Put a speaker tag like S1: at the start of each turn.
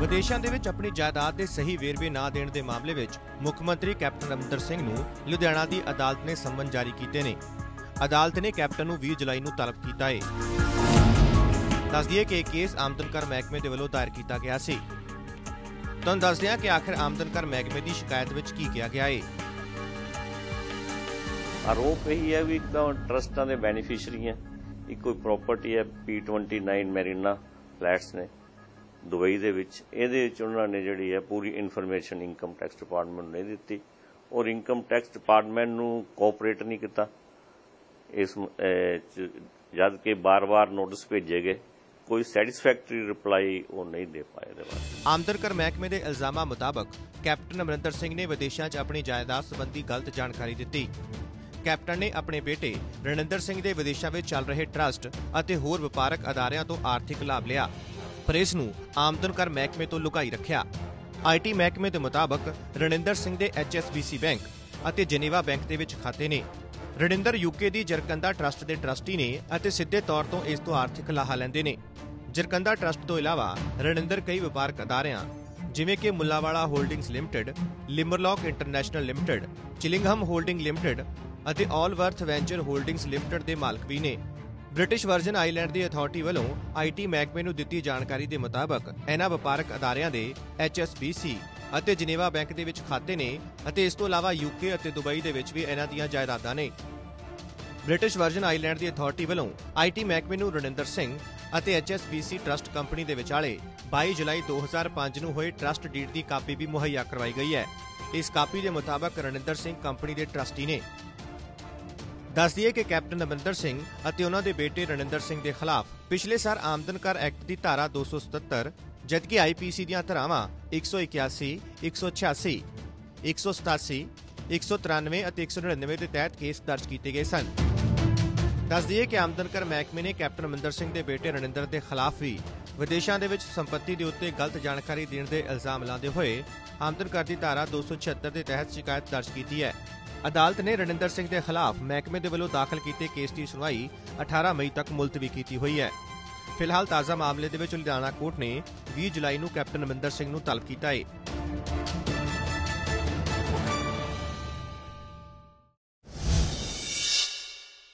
S1: ਵਿਦੇਸ਼ਾਂ ਦੇ ਵਿੱਚ ਆਪਣੀ ਜਾਇਦਾਦ ਦੇ ਸਹੀ ਵੇਰਵੇ ਨਾ ਦੇਣ ਦੇ ਮਾਮਲੇ ਵਿੱਚ ਮੁੱਖ ਮੰਤਰੀ ਕੈਪਟਨ ਅਮਰਿੰਦਰ ਸਿੰਘ ਨੂੰ ਲੁਧਿਆਣਾ ਦੀ ਅਦਾਲਤ ਨੇ ਸੰਮਨ ਜਾਰੀ ਕੀਤੇ ਨੇ। ਅਦਾਲਤ ਨੇ ਕੈਪਟਨ ਨੂੰ 20 ਜੁਲਾਈ ਨੂੰ ਤਲਬ ਕੀਤਾ ਹੈ ਦੱਸ ਦਈਏ ਕਿ ਇਹ ਕੇਸ ਆਮਦਨ ਕਰ ਮਹਿਕਮੇ ਦੇ ਵੱਲੋਂ ਦਾਇਰ ਕੀਤਾ ਗਿਆ ਸੀ। ਤੁਹਾਨੂੰ ਦੱਸਦੇ ਹਾਂ ਕਿ ਆਖਿਰ ਆਮਦਨ ਕਰ ਮਹਿਕਮੇ ਦੀ ਸ਼ਿਕਾਇਤ ਵਿੱਚ ਕੀ ਕਿਹਾ ਗਿਆ ਹੈ
S2: ਆਰੋਪ ਇਹੀ ਹੈ ਵੀ ਇੱਕ ਤਾਂ ਟਰਸਟਾਂ ਦੇ ਬੈਨੀਫੀਸ਼ੀਅਰੀ ਹੈ। ਇੱਕ ਕੋਈ ਪ੍ਰਾਪਰਟੀ ਹੈ P29 ਮੈਰੀਨਾ ਫਲੈਟਸ ਨੇ। ਦੁਬਈ ਦੇ ਵਿੱਚ, ਇਹਦੇ ਵਿੱਚ ਉਹਨਾਂ ਨੇ ਜਿਹੜੀ ਹੈ ਪੂਰੀ ਇਨਫੋਰਮੇਸ਼ਨ ਇਨਕਮ ਟੈਕਸ ਡਿਪਾਰਟਮੈਂਟ ਨੂੰ ਨਹੀਂ ਦਿੱਤੀ। ਔਰ ਇਨਕਮ ਟੈਕਸ ਡਿਪਾਰਟਮੈਂਟ ਨੂੰ ਕੋਆਪਰੇਟ ਨਹੀਂ ਕੀਤਾ। ਇਸ ਜਦ ਕਿ ਬਾਰ-ਬਾਰ ਨੋਟਿਸ ਭੇਜੇ ਗਏ। ਕੋਈ ਸੈਟੀਸਫੈਕਟਰੀ ਰਿਪਲਾਈ ਉਹ ਨਹੀਂ ਦੇ ਪਾਏ ਇਹਦੇ ਬਾਰੇ।
S1: ਆਮਦਨ ਕਰ ਮਹਿਕਮੇ ਦੇ ਇਲਜ਼ਾਮਾਂ ਮੁਤਾਬਕ ਕੈਪਟਨ ਅਮਰਿੰਦਰ ਸਿੰਘ ਨੇ ਵਿਦੇਸ਼ਾਂ 'ਚ ਆਪਣੀ ਜਾਇਦਾਦ ਸੰਬੰਧੀ ਗਲਤ ਜਾਣਕਾਰੀ ਦਿੱਤੀ। ਕੈਪਟਨ ਨੇ ਆਪਣੇ ਬੇਟੇ ਰਣਿੰਦਰ ਸਿੰਘ ਦੇ ਵਿਦੇਸ਼ਾਂ ਵਿੱਚ ਚੱਲ ਰਹੇ ਟਰਸਟ ਅਤੇ ਹੋਰ ਵਪਾਰਕ ਅਦਾਰਿਆਂ ਤੋਂ ਆਰਥਿਕ ਲਾਭ ਲਿਆ। ਪਰ ਨੂੰ ਆਮਦਨ ਕਰ ਮਹਿਕਮੇ ਤੋਂ ਲੁਕਾਈ ਰੱਖਿਆ। ਆਈਟੀ ਮਹਿਕਮੇ ਦੇ ਮੁਤਾਬਕ ਰਣਿੰਦਰ ਸਿੰਘ ਦੇ HSBC ਬੈਂਕ ਅਤੇ ਜਨੇਵਾ ਬੈਂਕ ਦੇ ਵਿੱਚ ਖਾਤੇ ਨੇ। ਰਣਿੰਦਰ ਯੂਕੇ ਦੀ ਜਰਕੰਦਾ ਟਰਸਟ ਦੇ ਟਰਸਟੀ ਨੇ ਅਤੇ ਸਿੱਧੇ ਤੌਰ ਤੋਂ ਇਸ ਤੋਂ ਆਰਥਿਕ ਲਾਹਾ ਲੈਂਦੇ ਨੇ। ਜਰਕੰਦਾ ਟਰਸਟ ਤੋਂ ਇਲਾਵਾ ਰਣਿੰਦਰ ਕਈ ਵਪਾਰਕ ਅਦਾਰਿਆਂ, ਜਿਵੇਂ ਕਿ Mullawala Holdings Limited, Limerlock International Limited, Chillingham Holding Limited ਅਤੇ Allworth Venture holdings limited ਦੇ ਮਾਲਕ ਵੀ ਨੇ। ਬ੍ਰਿਟਿਸ਼ ਵਰਜਨ ਆਈਲੈਂਡ ਦੀ ਅਥਾਰਟੀ ਵੱਲੋਂ ਆਈਟੀ ਮਹਿਕਮੇ ਨੂੰ ਦਿੱਤੀ ਜਾਣਕਾਰੀ ਦੇ ਮੁਤਾਬਕ ਇਹਨਾਂ ਵਪਾਰਕ ਅਦਾਰਿਆਂ ਦੇ HSBC ਅਤੇ ਜਨੇਵਾ ਬੈਂਕ ਦੇ ਵਿੱਚ ਖਾਤੇ ਨੇ ਅਤੇ ਇਸ ਤੋਂ ਇਲਾਵਾ ਯੂਕੇ ਅਤੇ ਦੁਬਈ ਦੇ ਵਿੱਚ ਵੀ ਇਹਨਾਂ ਦੀਆਂ ਜਾਇਦਾਦਾਂ ਨੇ। ਬ੍ਰਿਟਿਸ਼ ਵਰਜਨ ਆਈਲੈਂਡ ਦੀ ਅਥਾਰਟੀ ਵੱਲੋਂ ਆਈਟੀ ਮਹਿਕਮੇ ਨੂੰ ਰਣਿੰਦਰ ਸਿੰਘ ਅਤੇ HSBC ਟਰਸਟ ਕੰਪਨੀ ਦੇ ਵਿਚਾਲੇ 22 ਜੁਲਾਈ 2005 ਨੂੰ ਹੋਏ ਟਰਸਟ ਡੀਡ ਦੀ ਕਾਪੀ ਵੀ ਮੁਹੱਈਆ ਕਰਵਾਈ ਗਈ ਹੈ। ਇਸ ਕਾਪੀ ਦੇ ਮੁਤਾਬਕ ਰਣਿੰਦਰ ਸਿੰਘ ਕੰਪਨੀ ਦੇ ਟਰਸਟੀ ਨੇ ਦੱਸ ਦਈਏ ਕਿ ਕੈਪਟਨ ਅਮਰਿੰਦਰ ਸਿੰਘ ਅਤੇ ਉਹਨਾਂ ਦੇ ਬੇਟੇ ਰਣਿੰਦਰ ਸਿੰਘ ਦੇ ਖਿਲਾਫ ਪਿਛਲੇ ਸਾਲ ਆਮਦਨ ਕਰ ਐਕਟ ਦੀ ਧਾਰਾ 277 ਜਦਕਿ ਆਈਪੀਸੀ ਦੀਆਂ ਧਾਰਾਵਾਂ 181, 186, 187, 193 ਅਤੇ 199 ਦੇ ਤਹਿਤ ਕੇਸ ਦਰਜ ਕੀਤੇ ਗਏ ਸਨ। ਦੱਸ ਦਈਏ ਕਿ ਆਮਦਨ ਕਰ ਮਹਿਕਮੇ ਨੇ ਕੈਪਟਨ ਅਮਰਿੰਦਰ ਸਿੰਘ ਦੇ ਬੇਟੇ ਰਣਿੰਦਰ ਦੇ ਖਿਲਾਫ ਵੀ ਵਿਦੇਸ਼ਾਂ ਦੇ ਵਿੱਚ ਸੰਪਤੀ ਦੇ ਉੱਤੇ ਗਲਤ ਜਾਣਕਾਰੀ ਦੇਣ ਦੇ ਇਲਜ਼ਾਮ ਲਾਉਂਦੇ ਹੋਏ ਆਮਦਨ ਕਰ ਦੀ ਧਾਰਾ 276 ਦੇ ਤਹਿਤ ਸ਼ਿਕਾਇਤ ਦਰਜ ਕੀਤੀ ਹੈ। ਅਦਾਲਤ ਨੇ ਰਣਿੰਦਰ ਸਿੰਘ ਦੇ ਖਿਲਾਫ ਮਹਿਕਮੇ ਦੇ ਵੱਲੋਂ ਦਾਖਲ ਕੀਤੇ ਕੇਸ ਦੀ ਸੁਣਵਾਈ 18 ਮਈ ਤੱਕ ਮੁਲਤਵੀ ਕੀਤੀ ਹੋਈ ਹੈ। ਫਿਲਹਾਲ ਤਾਜ਼ਾ ਮਾਮਲੇ ਦੇ ਵਿੱਚ ਲੁਧਿਆਣਾ ਕੋਰਟ ਨੇ 20 ਜੁਲਾਈ ਨੂੰ ਕੈਪਟਨ ਅਮਰਿੰਦਰ ਸਿੰਘ ਨੂੰ ਤਲਬ ਕੀਤਾ ਹੈ